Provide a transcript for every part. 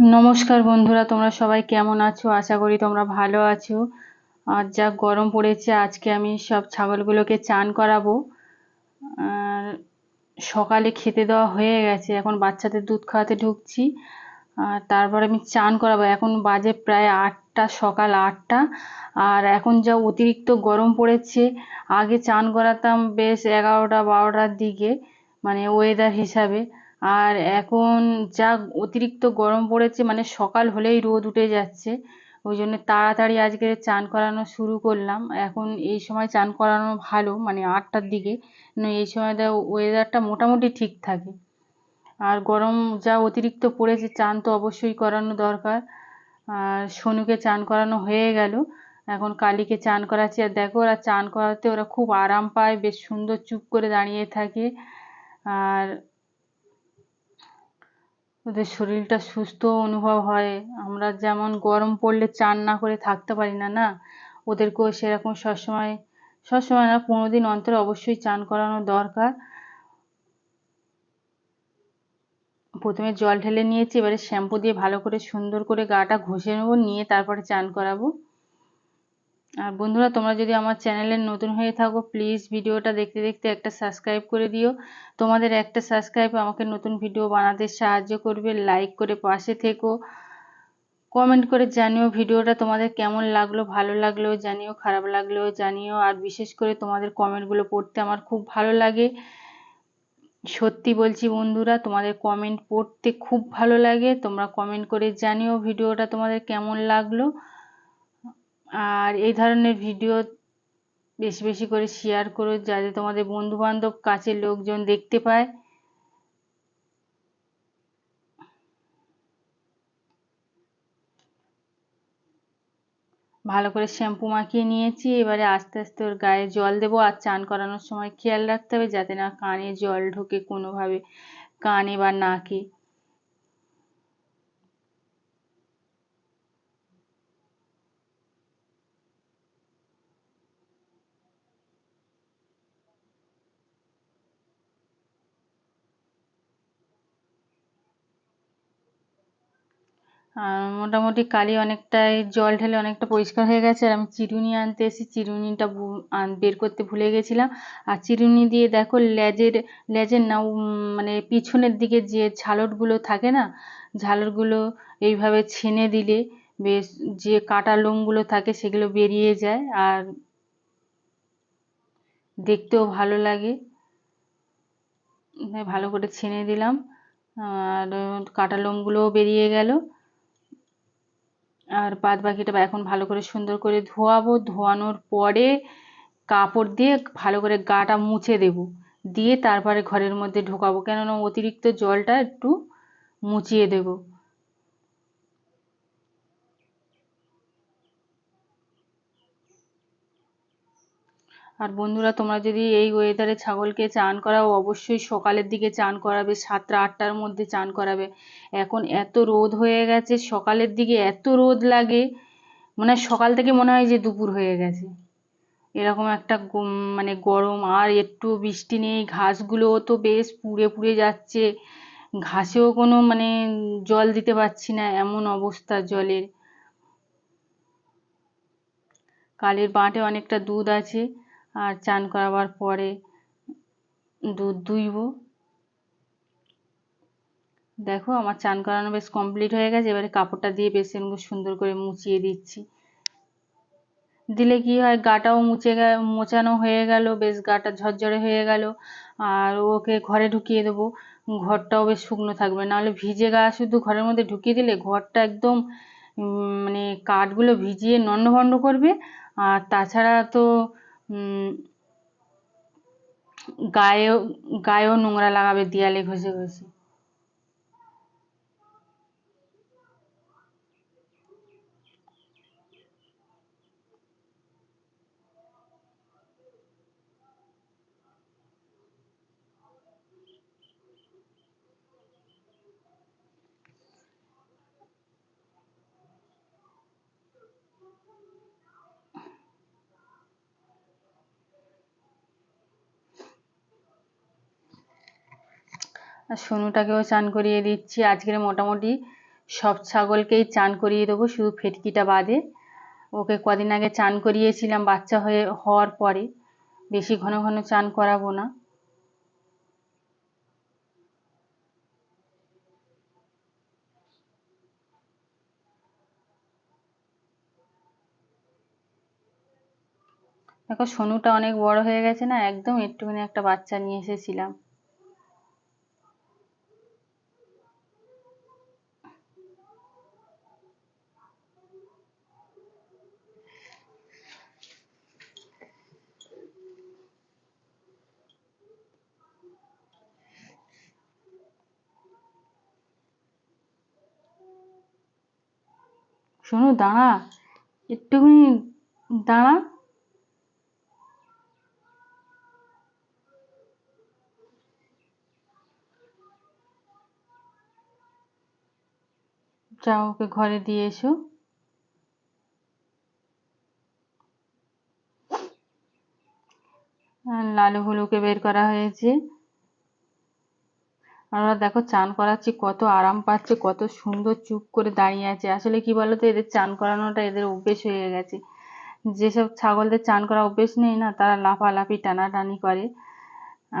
নমস্কার বন্ধুরা, তোমরা সবাই কেমন আছো? আশা করি তোমরা ভালো আছো। আর যা গরম পড়েছে, আজকে আমি সব ছাগলগুলোকে চান করাবো। আর সকালে খেতে দেওয়া হয়ে গেছে, এখন বাচ্চাদের দুধ খাওয়াতে ঢুকছি। আর তারপর আমি চান করাবো। এখন বাজে প্রায় আটটা, সকাল আটটা। আর এখন যা অতিরিক্ত গরম পড়েছে, আগে চান করাতাম বেশ এগারোটা, বারোটার দিকে মানে ওয়েদার হিসাবে। আর এখন যা অতিরিক্ত গরম পড়েছে মানে সকাল হলেই রোদ উঠে যাচ্ছে। ওই জন্য তাড়াতাড়ি আজকে চান করানো শুরু করলাম। এখন এই সময় চান করানো ভালো মানে আটটার দিকে। এই সময় সময়টা ওয়েদারটা মোটামুটি ঠিক থাকে। আর গরম যা অতিরিক্ত পড়েছে, চান তো অবশ্যই করানো দরকার। আর সোনুকে চান করানো হয়ে গেল। এখন কালীকে চান করাচ্ছি। আর দেখো, ওরা চান করাতে ওরা খুব আরাম পায়, বেশ সুন্দর চুপ করে দাঁড়িয়ে থাকে। আর ওদের শরীরটা সুস্থ অনুভব হয়। আমরা যেমন গরম পড়লে চান না করে থাকতে পারি না না? ওদেরকেও সেরকম সবসময় সবসময় না কোনো দিন অন্তর অবশ্যই চান করানো দরকার। প্রথমে জল ঢেলে নিয়েছি, এবারে শ্যাম্পু দিয়ে ভালো করে সুন্দর করে গাটা ঘষে নেব, নিয়ে তারপরে চান করাবো। আর বন্ধুরা, তোমরা যদি আমার চ্যানেলে নতুন হয়ে থাকো প্লিজ ভিডিওটা দেখতে দেখতে একটা সাবস্ক্রাইব করে দিও। তোমাদের একটা সাবস্ক্রাইব আমাকে নতুন ভিডিও বানাতে সাহায্য করবে। লাইক করে পাশে থেকো। কমেন্ট করে জানিও ভিডিওটা তোমাদের কেমন লাগল, ভালো লাগল জানিও, খারাপ লাগল জানিও। আর বিশেষ করে তোমাদের কমেন্টগুলো পড়তে আমার খুব ভালো লাগে। সত্যি বলছি বন্ধুরা, তোমাদের কমেন্ট পড়তে খুব ভালো লাগে। তোমরা কমেন্ট করে জানিও ভিডিওটা তোমাদের কেমন লাগল। আর এই ধরনের ভিডিও বেশি বেশি করে শেয়ার করো যাতে তোমাদের বন্ধু বান্ধব কাছের লোকজন দেখতে পায়। ভালো করে শ্যাম্পু মাখিয়ে নিয়েছি, এবারে আস্তে আস্তে ওর গায়ে জল দেবো আর চান করানোর সময় খেয়াল রাখতে হবে যাতে না কানে জল ঢোকে কোনোভাবে, কানে বা নাকে। আর মোটামুটি কালি অনেকটাই জল ঢেলে অনেকটা পরিষ্কার হয়ে গেছে। আর আমি চিরুনি আনতে এসেছি। চিরুনিটা বের করতে ভুলে গেছিলাম। আর চিরুনি দিয়ে দেখো লেজের লেজের না মানে পিছনের দিকে যে ঝালটগুলো থাকে না ঝালটগুলো এইভাবে ছেনে দিলে বেশ যে কাটা লোমগুলো থাকে সেগুলো বেরিয়ে যায়। আর দেখতেও ভালো লাগে। ভালো করে ছেনে দিলাম। আর কাটা লোমগুলোও বেরিয়ে গেল। আর বাদ বাকিটা এখন ভালো করে সুন্দর করে ধোয়াবো। ধোয়ানোর পরে কাপড় দিয়ে ভালো করে গাটা মুছে দেব। দিয়ে তারপরে ঘরের মধ্যে ঢোকাবো। কেননা অতিরিক্ত জলটা একটু মুছিয়ে দেবো। আর বন্ধুরা, তোমরা যদি এই ওয়েদারে ছাগলকে চান করাও, অবশ্যই সকালের দিকে চান করাবে, সাতটা, আটটার মধ্যে চান করাবে। এখন এত রোদ হয়ে গেছে, সকালের দিকে এত রোদ লাগে মানে সকাল থেকে মনে হয় যে দুপুর হয়ে গেছে। এরকম একটা মানে গরম, আর একটু বৃষ্টি নেই, ঘাসগুলোও তো বেশ পুড়ে পুড়ে যাচ্ছে। ঘাসেও কোনো মানে জল দিতে পারছি না, এমন অবস্থা জলের। কালের বাঁটে অনেকটা দুধ আছে। আর চান করাবার পরে দুধ দুইব দেখো আমার চান করানো বেশ কমপ্লিট হয়ে গেছে, এবারে কাপড়টা দিয়ে বেশ সুন্দর করে মুছিয়ে দিচ্ছি। দিলে কি হয়, গাটাও মুছে মোছানো হয়ে গেল, বেশ গাটা ঝরঝরে হয়ে গেল, আর ওকে ঘরে ঢুকিয়ে দেবো। ঘরটাও বেশ শুকনো থাকবে, নাহলে ভিজে গা শুধু ঘরের মধ্যে ঢুকিয়ে দিলে ঘরটা একদম মানে কাঠগুলো ভিজিয়ে নন্ডভন্ড করবে। আর তাছাড়া তো গায়েও গায়েও নোংরা লাগাবে দেওয়ালে ঘষে ঘষে। সোনুটাকেও চান করিয়ে দিচ্ছি। আজকের মোটামুটি সব ছাগলকেই চান করিয়ে দেবো, শুধু ফেটকিটা বাদে। ওকে কদিন আগে চান করিয়েছিলাম, বাচ্চা হয়ে, হওয়ার পরে। বেশি ঘন ঘন চান করাবো না। দেখো, সোনুটা অনেক বড় হয়ে গেছে না, একদম একটুখানি একটা বাচ্চা নিয়ে এসেছিলাম। শোনো দাঁড়া। একটুখানি দাঁড়া। যাও ওকে ঘরে দিয়ে এসো। লালু হলুকে বের করা হয়েছে। আমরা দেখো, চান করাচ্ছি, কত আরাম পাচ্ছে, কত সুন্দর চুপ করে দাঁড়িয়ে আছে। আসলে কি বলতো, এদের চান করানোটা এদের অভ্যেস হয়ে গেছে। যেসব ছাগলদের চান করা অভ্যেস নেই না, তারা লাফালাফি, টানাটানি করে।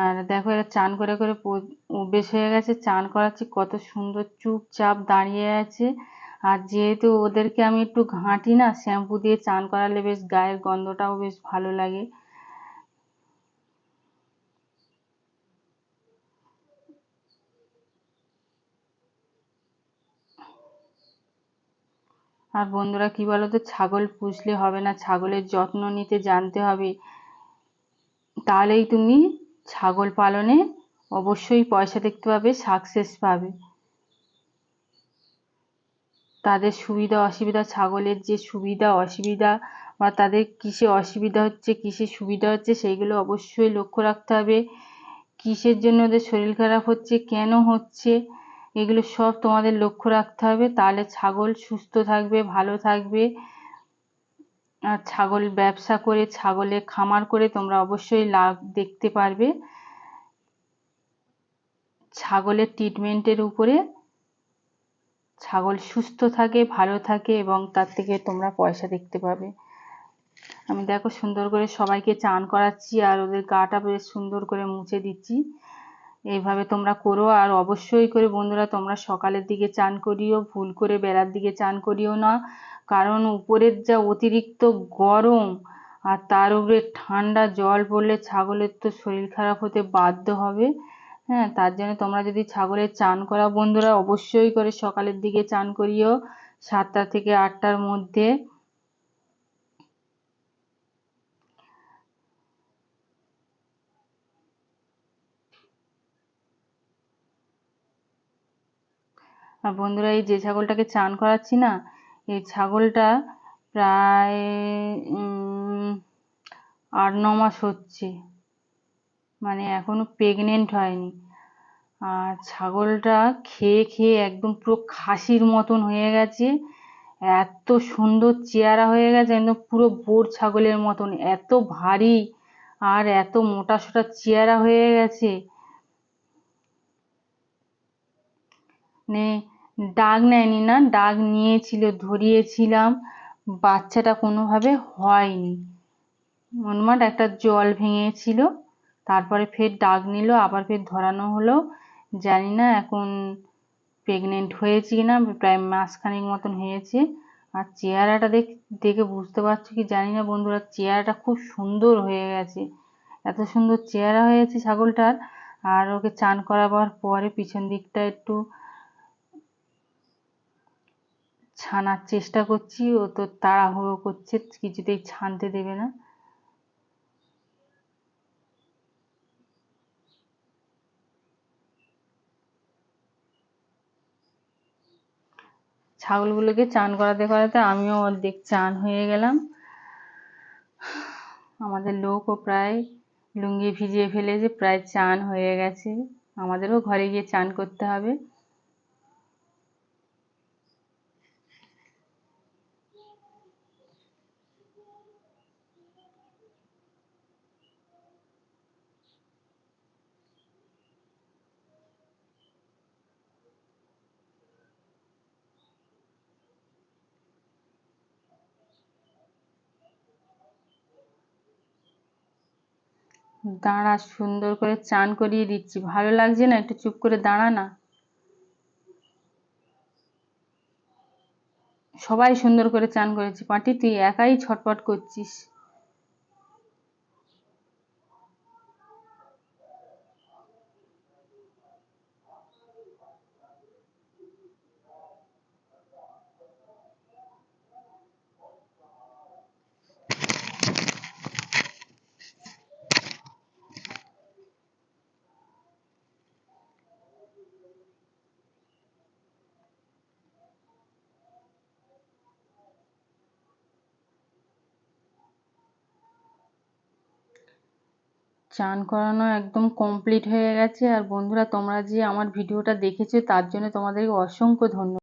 আর দেখো, এরা চান করে করে অভ্যেস হয়ে গেছে, চান করাচ্ছি, কত সুন্দর চুপচাপ দাঁড়িয়ে আছে। আর যেহেতু ওদেরকে আমি একটু ঘাঁটি না, শ্যাম্পু দিয়ে চান করালে বেশ গায়ের গন্ধটাও বেশ ভালো লাগে। আর বন্ধুরা কি বলতো, ছাগল পুষলে হবে না, ছাগলের যত্ন নিতে জানতে হবে। তাহলেই তুমি ছাগল পালনে অবশ্যই পয়সা দেখতে পাবে সাকসেস পাবে। তাদের সুবিধা অসুবিধা, ছাগলের যে সুবিধা, অসুবিধা বা তাদের কিসে অসুবিধা হচ্ছে, কিসে সুবিধা হচ্ছে, সেইগুলো অবশ্যই লক্ষ্য রাখতে হবে। কিসের জন্য ওদের শরীর খারাপ হচ্ছে, কেন হচ্ছে এগুলো সব তোমাদের লক্ষ্য রাখতে হবে। তাহলে ছাগল সুস্থ থাকবে, ভালো থাকবে। আর ছাগল ব্যবসা করে ছাগলের খামার করে তোমরা অবশ্যই লাভ দেখতে পারবে। ছাগলের ট্রিটমেন্টের উপরে ছাগল সুস্থ থাকে, ভালো থাকে এবং তার থেকে তোমরা পয়সা দেখতে পাবে। আমি দেখো সুন্দর করে সবাইকে চান করাচ্ছি আর ওদের গাটা বেশ সুন্দর করে মুছে দিচ্ছি। এইভাবে তোমরা করো, আর অবশ্যই করে বন্ধুরা তোমরা সকালের দিকে চান করিও, ভুল করে বেলার দিকে চান করিও না। কারণ উপরের যা অতিরিক্ত গরম আর তার উপরে ঠান্ডা জল পড়লে ছাগলের তো শরীর খারাপ হতে বাধ্য হবে। হ্যাঁ তার জন্য তোমরা যদি ছাগলের চান করা বন্ধুরা, অবশ্যই করে সকালের দিকে চান করিও। সাতটা থেকে আটটার মধ্যে। বন্ধুরা, এই যে ছাগলটাকে চান করাচ্ছি না, এই ছাগলটা প্রায় আট, ন মাস হচ্ছে। মানে এখনও প্রেগনেন্ট হয়নি। আর ছাগলটা খেয়ে খেয়ে একদম পুরো খাসির মতন হয়ে গেছে। এত সুন্দর চেহারা হয়ে গেছে, একদম পুরো বোর ছাগলের মতন। এত ভারী আর এত মোটা সোটা চেহারা হয়ে গেছে। মানে ডাক নেয়নি না ডাক নিয়েছিল, ধরিয়েছিলাম। বাচ্চাটা কোনোভাবে হয়নি। মনমাট একটা জল ভেঙেছিল, তারপরে ফের ডাক নিল, আবার ফের ধরানো হলো। জানি না এখন প্রেগনেন্ট হয়েছে কি না প্রায় মাসখানেক মতন হয়েছে। আর চেহারাটা দেখ, দেখে বুঝতে পারছ কি জানি না বন্ধুরা, চেহারাটা খুব সুন্দর হয়ে গেছে। এত সুন্দর চেহারা হয়েছে ছাগলটার, আর ওকে চান করাবার পরে পিছন দিকটা একটু ছানার চেষ্টা করছি, ও তো তাড়াহুড়ো করছে, কিছুতেই ছানতে দেবে না। ছাগলগুলোকে চান করাতে করাতে আমিও অর্ধেক চান হয়ে গেলাম। আমাদের লোকও প্রায় লুঙ্গি ভিজিয়ে ফেলেছে, প্রায় চান হয়ে গেছে। আমাদেরও ঘরে গিয়ে চান করতে হবে। দাঁড়া, সুন্দর করে চান করিয়ে দিচ্ছি। ভালো লাগছে না? একটু চুপ করে দাঁড়া না। সবাই সুন্দর করে চান করেছি। পাটি তুই একাই ছটপট করছিস। চান করানো একদম কমপ্লিট হয়ে গেছে। আর বন্ধুরা, তোমরা যে আমার ভিডিওটা দেখেছ, তার জন্য তোমাদেরকে অসংখ্য ধন্যবাদ।